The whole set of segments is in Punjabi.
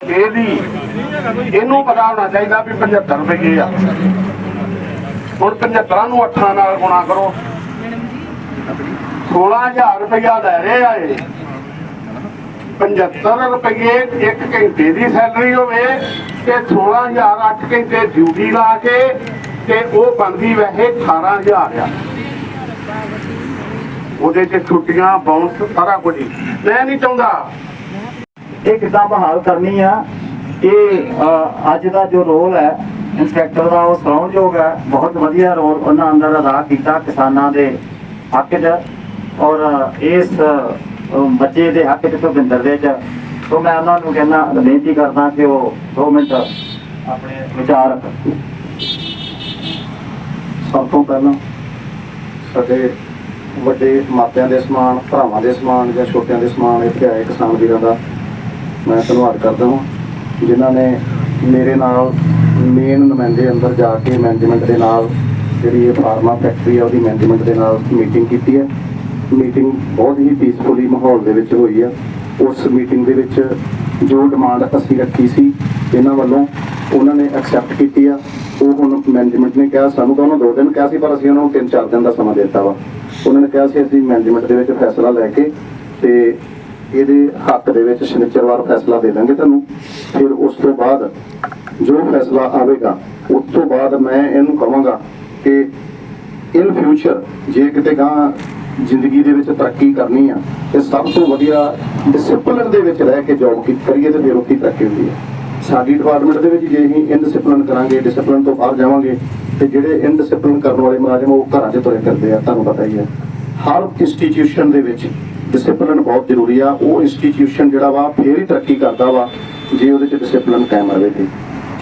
ਇਹਦੀ ਇਹਨੂੰ ਪਤਾ ਹੋਣਾ ਚਾਹੀਦਾ ਵੀ 75 ਰੁਪਏ ਆ। ਹੁਣ 75 ਨੂੰ 8 ਨਾਲ ਗੁਣਾ ਕਰੋ। 16000 ਰੁਪਇਆ ਲੈ ਰਹੇ ਆ ਇਹ। 75 ਰੁਪਏ ਇੱਕ ਘੰਟੇ ਦੀ ਸੈਲਰੀ ਹੋਵੇ ਤੇ 16000 8 ਘੰਟੇ ਡਿਊਟੀ ਲਾ ਕੇ ਤੇ ਉਹ ਬਣਦੀ ਵੈਸੇ 18000 ਆ। ਉਹਦੇ ਚ ਛੁੱਟੀਆਂ ਬਾਉਂਸ ਸਾਰਾ ਕੁਝ। ਮੈਂ ਨਹੀਂ ਚਾਹੁੰਦਾ ਇਹ ਕਿੱਦਾਂ ਬਹਾਲ ਕਰਨੀ ਆ? ਇਹ ਅੱਜ ਦਾ ਜੋ ਰੋਲ ਹੈ ਇੰਸਪੈਕਟਰ ਦਾ ਉਹ ਸਰਾਉਣਯੋਗ ਹੈ। ਬਹੁਤ ਵਧੀਆ ਰੋਲ ਉਹਨਾਂ ਅੰਦਰ ਅਦਾ ਕੀਤਾ ਕਿਸਾਨਾਂ ਦੇ ਹੱਕ 'ਚ ਔਰ ਇਸ ਬੱਚੇ ਦੇ ਹੱਕ 'ਚ ਭੁਪਿੰਦਰ ਦੇ 'ਚ। ਸੋ ਮੈਂ ਉਹਨਾਂ ਨੂੰ ਕਹਿੰਦਾ, ਬੇਨਤੀ ਕਰਦਾ ਕਿ ਉਹ 2 ਮਿੰਟ ਆਪਣੇ ਵਿਚਾਰ ਸਭ ਤੋਂ ਪਹਿਲਾਂ ਸਾਡੇ ਵੱਡੇ ਮਾਪਿਆਂ ਦੇ ਸਮਾਨ, ਭਰਾਵਾਂ ਦੇ ਸਮਾਨ ਜਾਂ ਛੋਟਿਆਂ ਦੇ ਸਮਾਨ ਇੱਥੇ ਆਏ ਕਿਸਾਨ ਵੀਰਾਂ ਦਾ। ਮੈਂ ਧੰਨਵਾਦ ਕਰਦਾ ਹਾਂ ਜਿਨ੍ਹਾਂ ਨੇ ਮੇਰੇ ਨਾਲ ਮੇਨ ਨੁਮਾਇੰਦੇ ਅੰਦਰ ਜਾ ਕੇ ਮੈਨੇਜਮੈਂਟ ਦੇ ਨਾਲ ਜਿਹੜੀ ਇਹ ਫਾਰਮਾ ਫੈਕਟਰੀ ਆ, ਉਹਦੀ ਮੈਨੇਜਮੈਂਟ ਦੇ ਨਾਲ ਮੀਟਿੰਗ ਕੀਤੀ ਹੈ। ਮੀਟਿੰਗ ਬਹੁਤ ਹੀ ਪੀਸਫੁਲੀ ਮਾਹੌਲ ਦੇ ਵਿੱਚ ਹੋਈ ਆ। ਉਸ ਮੀਟਿੰਗ ਦੇ ਵਿੱਚ ਜੋ ਡਿਮਾਂਡ ਅਸੀਂ ਰੱਖੀ ਸੀ ਇਹਨਾਂ ਵੱਲੋਂ, ਉਹਨਾਂ ਨੇ ਐਕਸੈਪਟ ਕੀਤੀ ਆ। ਉਹ ਹੁਣ ਮੈਨੇਜਮੈਂਟ ਨੇ ਕਿਹਾ, ਸਾਨੂੰ ਤਾਂ ਉਹਨਾਂ ਦੋ ਦਿਨ ਕਿਹਾ ਸੀ, ਪਰ ਅਸੀਂ ਉਹਨਾਂ ਨੂੰ ਤਿੰਨ ਚਾਰ ਦਿਨ ਦਾ ਸਮਾਂ ਦਿੱਤਾ ਵਾ। ਉਹਨਾਂ ਨੇ ਕਿਹਾ ਸੀ, ਅਸੀਂ ਮੈਨੇਜਮੈਂਟ ਦੇ ਵਿੱਚ ਫੈਸਲਾ ਲੈ ਕੇ ਤੇ ਇਹਦੇ ਹੱਕ ਦੇ ਵਿੱਚ ਸ਼ਨੀਚਰਵਾਰ ਫੈਸਲਾ ਦੇ ਦਾਂਗੇ ਤੁਹਾਨੂੰ। ਫਿਰ ਉਸ ਤੋਂ ਬਾਅਦ ਜੋ ਫੈਸਲਾ ਆਵੇਗਾ, ਉਸ ਤੋਂ ਬਾਅਦ ਮੈਂ ਇਹਨੂੰ ਕਹਾਂਗਾ ਕਿ ਇਨ ਫਿਊਚਰ ਜੇ ਕਿਤੇ ਗਾਂ ਜ਼ਿੰਦਗੀ ਦੇ ਵਿੱਚ ਤਰੱਕੀ ਕਰਨੀ ਆ, ਤੇ ਸਭ ਤੋਂ ਵਧੀਆ ਡਿਸਪਲਿਨ ਦੇ ਵਿੱਚ ਰਹਿ ਕੇ ਜੌਬ ਕੀ ਕਰੀਏ ਤੇ ਫਿਰ ਉੱਥੇ ਤਰੱਕੀ ਹੁੰਦੀ ਹੈ ਸਾਡੀ ਡਿਪਾਰਟਮੈਂਟ ਦੇ ਵਿੱਚ ਜੇ ਅਸੀਂ ਇਨਡਿਸਪਲਿਨ ਕਰਾਂਗੇ ਡਿਸਪਲਿਨ ਤੋਂ ਬਾਹਰ ਜਾਵਾਂਗੇ, ਤੇ ਜਿਹੜੇ ਇਨਡਿਸਪਲਿਨ ਕਰਨ ਵਾਲੇ ਮੁਲਾਜ਼ਮ ਉਹ ਘਰਾਂ 'ਚ ਤੁਰੇ ਫਿਰਦੇ ਆ, ਤੁਹਾਨੂੰ ਪਤਾ ਹੀ ਹੈ ਹਰ ਇੰਸਟੀਟਿਊਸ਼ਨ ਦੇ ਵਿੱਚ ਡਿਸਪਲਿਨ ਬਹੁਤ ਜ਼ਰੂਰੀ ਆ। ਉਹ ਇੰਸਟੀਟਿਊਸ਼ਨ ਜਿਹੜਾ ਵਾ ਫੇਰ ਹੀ ਤਰੱਕੀ ਕਰਦਾ ਵਾ ਜੇ ਉਹਦੇ 'ਚ ਡਿਸਪਲਿਨ ਕਾਇਮ ਰਵੇ ਤੇ।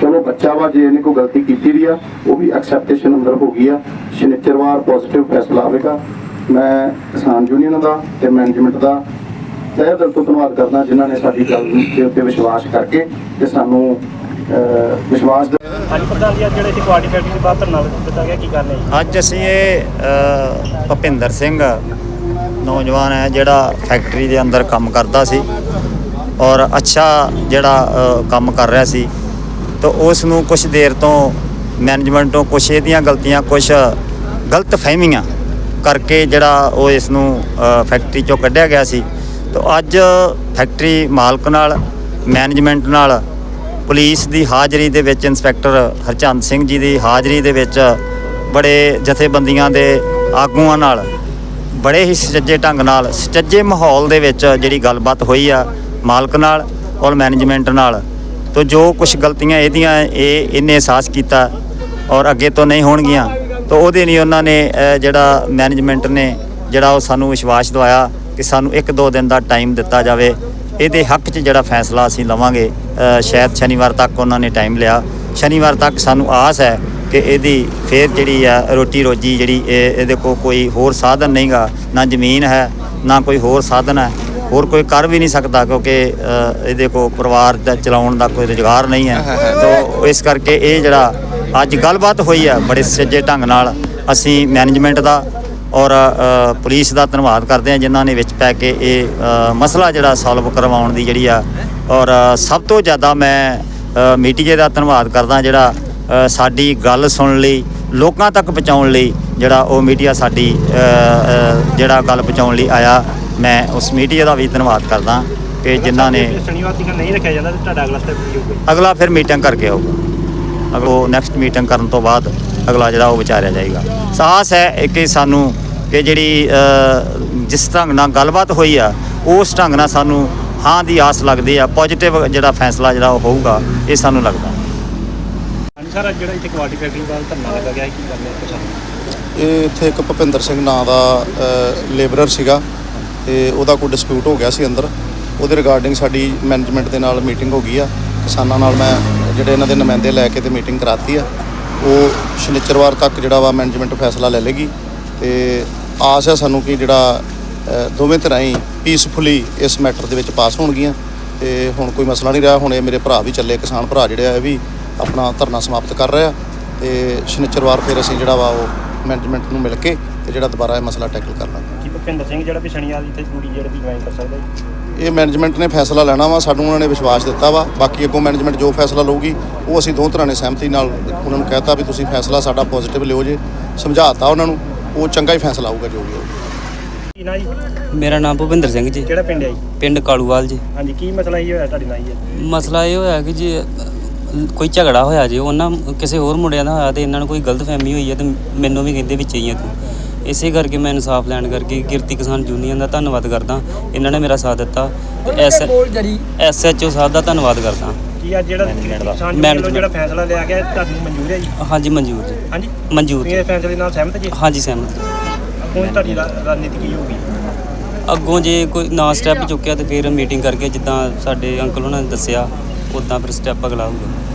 ਚਲੋ ਬੱਚਾ ਵਾ ਜੇ ਇਹਨੇ ਕੋਈ ਗਲਤੀ ਕੀਤੀ ਵੀ ਆ ਉਹ ਵੀ ਐਕਸੈਪਟੇਸ਼ਨ ਅੰਦਰ ਹੋ ਗਈ ਆ। ਸ਼ਨੀਚਰਵਾਰ ਪੋਜ਼ਿਟਿਵ ਫੈਸਲਾ ਆਵੇਗਾ ਮੈਂ ਕਿਸਾਨ ਯੂਨੀਅਨ ਦਾ ਤੇ ਮੈਨੇਜਮੈਂਟ ਦਾ ਤਹਿ ਦਿਲ ਤੋਂ ਧੰਨਵਾਦ ਕਰਦਾ ਜਿਨ੍ਹਾਂ ਨੇ ਸਾਡੀ ਗੱਲ ਦੇ ਉੱਤੇ ਵਿਸ਼ਵਾਸ ਕਰਕੇ ਤੇ ਸਾਨੂੰ ਵਿਸ਼ਵਾਸ ਅੱਜ ਪ੍ਰਧਾਨ ਜੀ ਜਿਹੜੇ ਇੱਥੇ ਕੁਆਲਿਟੀ ਫੈਕਟਰੀ ਦੇ ਬਾਹਰ ਧਰਨਾ ਦਿੱਤਾ ਗਿਆ ਕੀ ਕਰਨਾ ਜੀ? ਅੱਜ ਅਸੀਂ ਇਹ ਭੁਪਿੰਦਰ ਸਿੰਘ ਨੌਜਵਾਨ ਹੈ ਜਿਹੜਾ ਫੈਕਟਰੀ ਦੇ ਅੰਦਰ ਕੰਮ ਕਰਦਾ ਸੀ ਔਰ ਅੱਛਾ ਜਿਹੜਾ ਕੰਮ ਕਰ ਰਿਹਾ ਸੀ। ਤਾਂ ਉਸ ਨੂੰ ਕੁਝ ਦੇਰ ਤੋਂ ਮੈਨੇਜਮੈਂਟ ਤੋਂ ਕੁਝ ਇਹਦੀਆਂ ਗਲਤੀਆਂ ਕੁਝ ਗਲਤ ਫਹਿਮੀਆਂ ਕਰਕੇ ਜਿਹੜਾ ਉਹ ਇਸ ਨੂੰ ਫੈਕਟਰੀ ਚੋਂ ਕੱਢਿਆ ਗਿਆ ਸੀ। ਤਾਂ ਅੱਜ ਫੈਕਟਰੀ ਮਾਲਕ ਨਾਲ ਮੈਨੇਜਮੈਂਟ ਨਾਲ ਪੁਲਿਸ ਦੀ ਹਾਜ਼ਰੀ ਦੇ ਵਿੱਚ ਇੰਸਪੈਕਟਰ ਹਰਚੰਦ ਸਿੰਘ ਜੀ ਦੀ ਹਾਜ਼ਰੀ ਦੇ ਵਿੱਚ ਬੜੇ ਜਥੇਬੰਦੀਆਂ ਦੇ ਆਗੂਆਂ ਨਾਲ ਬੜੇ ਹੀ ਸੁਚੱਜੇ ਢੰਗ ਨਾਲ, ਸੁਚੱਜੇ ਮਾਹੌਲ ਦੇ ਵਿੱਚ ਜਿਹੜੀ ਗੱਲਬਾਤ ਹੋਈ ਆ ਮਾਲਕ ਨਾਲ ਔਰ ਮੈਨੇਜਮੈਂਟ ਨਾਲ, ਤੋ ਜੋ ਕੁਝ ਗਲਤੀਆਂ ਇਹਦੀਆਂ ਇਹ ਇਹਨੇ ਅਹਿਸਾਸ ਕੀਤਾ ਔਰ ਅੱਗੇ ਤੋਂ ਨਹੀਂ ਹੋਣਗੀਆਂ, ਤੋ ਉਹਦੇ ਲਈ ਉਹਨਾਂ ਨੇ ਜਿਹੜਾ ਮੈਨੇਜਮੈਂਟ ਨੇ ਜਿਹੜਾ ਉਹ ਸਾਨੂੰ ਵਿਸ਼ਵਾਸ ਦਵਾਇਆ ਕਿ ਸਾਨੂੰ ਇੱਕ ਦੋ ਦਿਨ ਦਾ ਟਾਈਮ ਦਿੱਤਾ ਜਾਵੇ। ਇਹਦੇ ਹੱਕ 'ਚ ਜਿਹੜਾ ਫੈਸਲਾ ਅਸੀਂ ਲਵਾਂਗੇ ਸ਼ਾਇਦ ਸ਼ਨੀਵਾਰ ਤੱਕ ਉਹਨਾਂ ਨੇ ਟਾਈਮ ਲਿਆ। ਸ਼ਨੀਵਾਰ ਤੱਕ ਸਾਨੂੰ ਆਸ ਹੈ ਕਿ ਇਹਦੀ ਫੇਰ ਜਿਹੜੀ ਆ ਰੋਟੀ ਰੋਜੀ ਜਿਹੜੀ ਇਹ ਇਹਦੇ ਕੋਲ ਕੋਈ ਹੋਰ ਸਾਧਨ ਨਹੀਂਗਾ ਨਾ ਜ਼ਮੀਨ ਹੈ ਨਾ ਕੋਈ ਹੋਰ ਸਾਧਨ ਹੈ ਹੋਰ ਕੋਈ ਕਰ ਵੀ ਨਹੀਂ ਸਕਦਾ ਕਿਉਂਕਿ ਇਹਦੇ ਕੋਲ ਪਰਿਵਾਰ ਦਾ ਚਲਾਉਣ ਦਾ ਕੋਈ ਰੁਜ਼ਗਾਰ ਨਹੀਂ ਹੈ। ਤੋਂ ਇਸ ਕਰਕੇ ਇਹ ਜਿਹੜਾ ਅੱਜ ਗੱਲਬਾਤ ਹੋਈ ਹੈ ਬੜੇ ਸੱਜੇ ਢੰਗ ਨਾਲ ਅਸੀਂ ਮੈਨੇਜਮੈਂਟ ਦਾ ਔਰ ਪੁਲਿਸ ਦਾ ਧੰਨਵਾਦ ਕਰਦੇ ਹਾਂ ਜਿਨ੍ਹਾਂ ਨੇ ਵਿੱਚ ਪੈ ਕੇ ਇਹ ਮਸਲਾ ਜਿਹੜਾ ਸੋਲਵ ਕਰਵਾਉਣ ਦੀ ਜਿਹੜੀ ਆ ਔਰ ਸਭ ਤੋਂ ਜ਼ਿਆਦਾ ਮੈਂ ਮੀਡੀਆ ਦਾ ਧੰਨਵਾਦ ਕਰਦਾ ਜਿਹੜਾ ਸਾਡੀ ਗੱਲ ਸੁਣਨ ਲਈ ਲੋਕਾਂ ਤੱਕ ਪਹੁੰਚਾਉਣ ਲਈ ਜਿਹੜਾ ਉਹ ਮੀਡੀਆ ਸਾਡੀ ਜਿਹੜਾ ਗੱਲ ਪਹੁੰਚਾਉਣ ਲਈ ਆਇਆ ਮੈਂ ਉਸ ਮੀਡੀਆ ਦਾ ਵੀ ਧੰਨਵਾਦ ਕਰਦਾ ਕਿ ਜਿਨ੍ਹਾਂ ਨੇ ਜੇ ਸ਼ਨੀਵਾਰ ਤੱਕ ਨਹੀਂ ਰੱਖਿਆ ਜਾਂਦਾ ਤੇ ਤੁਹਾਡਾ ਅਗਲਾ ਸਟੈਪ ਕੀ ਹੋਊਗਾ? ਅਗਲਾ ਫਿਰ ਮੀਟਿੰਗ ਕਰਕੇ ਆਊਗਾ। ਅਗਲੋ ਨੈਕਸਟ ਮੀਟਿੰਗ ਕਰਨ ਤੋਂ ਬਾਅਦ ਅਗਲਾ ਜਿਹੜਾ ਉਹ ਵਿਚਾਰਿਆ ਜਾਏਗਾ। ਸਾਹਸ ਹੈ ਕਿ ਸਾਨੂੰ ਕਿ ਜਿਹੜੀ ਜਿਸ ਢੰਗ ਨਾਲ ਗੱਲਬਾਤ ਹੋਈ ਆ ਉਸ ਢੰਗ ਨਾਲ ਸਾਨੂੰ ਹਾਂ ਦੀ ਆਸ ਲੱਗਦੀ ਆ ਪੋਜੀਟਿਵ ਜਿਹੜਾ ਫੈਸਲਾ ਜਿਹੜਾ ਉਹ ਹੋਊਗਾ ਇਹ ਸਾਨੂੰ ਲੱਗਦਾ। ਸਰ ਜਿਹੜਾ ਇੱਥੇ ਕੁਆਲਿਟੀ ਫੈਕਟਰੀ ਬਾਹਰ ਧਰਨਾ ਲੱਗਾ ਗਿਆ ਹੈ, ਕੀ ਕਰਨਾ ਹੈ ਪਛਾਣ ਇਹ ਇੱਥੇ ਇੱਕ ਭੁਪਿੰਦਰ ਸਿੰਘ ਨਾਂ ਦਾ ਲੇਬਰਰ ਸੀਗਾ ਤੇ ਉਹਦਾ ਕੋਈ ਡਿਸਪਿਊਟ ਹੋ ਗਿਆ ਸੀ ਅੰਦਰ। ਉਹਦੇ ਰਿਗਾਰਡਿੰਗ ਸਾਡੀ ਮੈਨੇਜਮੈਂਟ ਦੇ ਨਾਲ ਮੀਟਿੰਗ ਹੋ ਗਈ ਆ। ਕਿਸਾਨਾਂ ਨਾਲ ਮੈਂ ਜਿਹੜੇ ਇਹਨਾਂ ਦੇ ਨੁਮਾਇੰਦੇ ਲੈ ਕੇ ਤੇ ਮੀਟਿੰਗ ਕਰਾਤੀ ਆ ਉਹ ਸ਼ਨੀਚਰਵਾਰ ਤੱਕ ਜਿਹੜਾ ਵਾ ਮੈਨੇਜਮੈਂਟ ਫੈਸਲਾ ਲੈ ਲੇਗੀ ਤੇ ਆਸ ਹੈ ਸਾਨੂੰ ਕਿ ਜਿਹੜਾ ਦੋਵੇਂ ਤਰ੍ਹਾਂ ਹੀ ਪੀਸਫੁਲੀ ਇਸ ਮੈਟਰ ਦੇ ਵਿੱਚ ਪਾਸ ਹੋਣਗੀਆਂ ਤੇ ਹੁਣ ਕੋਈ ਮਸਲਾ ਨਹੀਂ ਰਿਹਾ ਹੁਣ ਇਹ ਮੇਰੇ ਭਰਾ ਵੀ ਚੱਲੇ ਕਿਸਾਨ ਭਰਾ ਜਿਹੜੇ ਆ ਇਹ ਵੀ ਆਪਣਾ ਧਰਨਾ ਸਮਾਪਤ ਕਰ ਰਹੇ ਆ ਤੇ ਸ਼ਨੀਚਰਵਾਰ ਫਿਰ ਅਸੀਂ ਜਿਹੜਾ ਵਾ ਉਹ ਮੈਨੇਜਮੈਂਟ ਨੂੰ ਮਿਲ ਕੇ ਤੇ ਜਿਹੜਾ ਦੁਬਾਰਾ ਇਹ ਮਸਲਾ ਟੈਕਲ ਕਰ ਲਾਂਗੇ। ਕੀ ਭੁਪਿੰਦਰ ਸਿੰਘ ਜਿਹੜਾ ਵੀ ਸ਼ਨੀਵਾਰ ਇੱਥੇ ਡਿਊਟੀ ਜਿਹੜੀ ਦੀ ਜੁਆਇਨ ਕਰ ਸਕਦਾ ਜੀ? ਇਹ ਮੈਨੇਜਮੈਂਟ ਨੇ ਫੈਸਲਾ ਲੈਣਾ ਵਾ ਸਾਨੂੰ ਉਹਨਾਂ ਨੇ ਵਿਸ਼ਵਾਸ ਦਿੱਤਾ ਵਾ। ਬਾਕੀ ਅੱਗੋਂ ਮੈਨੇਜਮੈਂਟ ਜੋ ਫੈਸਲਾ ਲਊਗੀ ਉਹ ਅਸੀਂ ਦੋ ਤਰ੍ਹਾਂ ਨੇ ਸਹਿਮਤੀ ਨਾਲ ਉਹਨਾਂ ਨੂੰ ਕਹਿਤਾ ਵੀ ਤੁਸੀਂ ਫੈਸਲਾ ਸਾਡਾ ਪੋਜ਼ਿਟਿਵ ਲਿਓ ਜੇ ਸਮਝਾਤਾ ਉਹਨਾਂ ਨੂੰ ਉਹ ਚੰਗਾ ਹੀ ਫੈਸਲਾ ਆਊਗਾ ਜੋ ਵੀ ਹੋਊਗਾ ਕੀ ਨਾ ਜੀ? ਮੇਰਾ ਨਾਮ ਭੁਪਿੰਦਰ ਸਿੰਘ ਜੀ। ਕਿਹੜਾ ਪਿੰਡ ਹੈ ਜੀ? ਪਿੰਡ ਕਾਲੂਵਾਲ ਜੀ। ਹਾਂਜੀ ਕੀ ਮਸਲਾ ਇਹ ਹੋਇਆ ਤੁਹਾਡੇ ਨਾਲ ਜੀ? ਮਸਲਾ ਇਹ ਹੋਇਆ ਕਿ ਜੀ ਕੋਈ ਝਗੜਾ ਹੋਇਆ ਜੀ ਉਹਨਾਂ ਕਿਸੇ ਹੋਰ ਮੁੰਡਿਆਂ ਦਾ ਹੋਇਆ ਤੇ ਇਹਨਾਂ ਨੂੰ ਕੋਈ ਗਲਤਫਹਿਮੀ ਹੋਈ ਹੈ ਤੇ ਮੈਨੂੰ ਵੀ ਕਹਿੰਦੇ ਵਿੱਚ ਹੀ ਆ ਤੂੰ। ਇਸੇ ਕਰਕੇ ਮੈਂ ਇਨਸਾਫ ਲੈਣ ਕਰਕੇ ਕਿਰਤੀ ਕਿਸਾਨ ਯੂਨੀਅਨ ਦਾ ਧੰਨਵਾਦ ਕਰਦਾ। ਇਹਨਾਂ ਨੇ ਮੇਰਾ ਸਾਥ ਦਿੱਤਾ ਤੇ ਐਸ ਐਸਐਚਓ ਸਾਹਿਬ ਦਾ ਧੰਨਵਾਦ ਕਰਦਾ। ਕੀ ਆ ਜਿਹੜਾ ਕਿਸਾਨ ਯੂਨੀਅਨ। ਜਿਹੜਾ ਫੈਸਲਾ ਲਿਆ ਗਿਆ ਤੁਹਾਨੂੰ ਮਨਜ਼ੂਰ ਹੈ ਜੀ? ਹਾਂਜੀ ਮਨਜ਼ੂਰ ਜੀ। ਹਾਂਜੀ? ਮਨਜ਼ੂਰ ਜੀ। ਇਹ ਫੈਸਲੇ ਨਾਲ ਸਹਿਮਤ ਜੀ? ਹਾਂਜੀ ਸਹਿਮਤ ਹੁਣ ਤੁਹਾਡੀ ਰਣਨੀਤੀ ਕੀ ਹੋਊਗੀ? ਅੱਗੋਂ ਜੇ ਕੋਈ ਨਾ ਸਟੈਪ ਚੁੱਕਿਆ ਤੇ ਫਿਰ ਮੀਟਿੰਗ ਕਰਕੇ ਜਿੱਦਾਂ ਸਾਡੇ ਅੰਕਲ ਉਹਨਾਂ ਨੇ ਦੱਸਿਆ ਉਦਾਂ ਫਿਰ ਸਟੈਪ ਅਗਲਾ ਹੋਊਗਾ।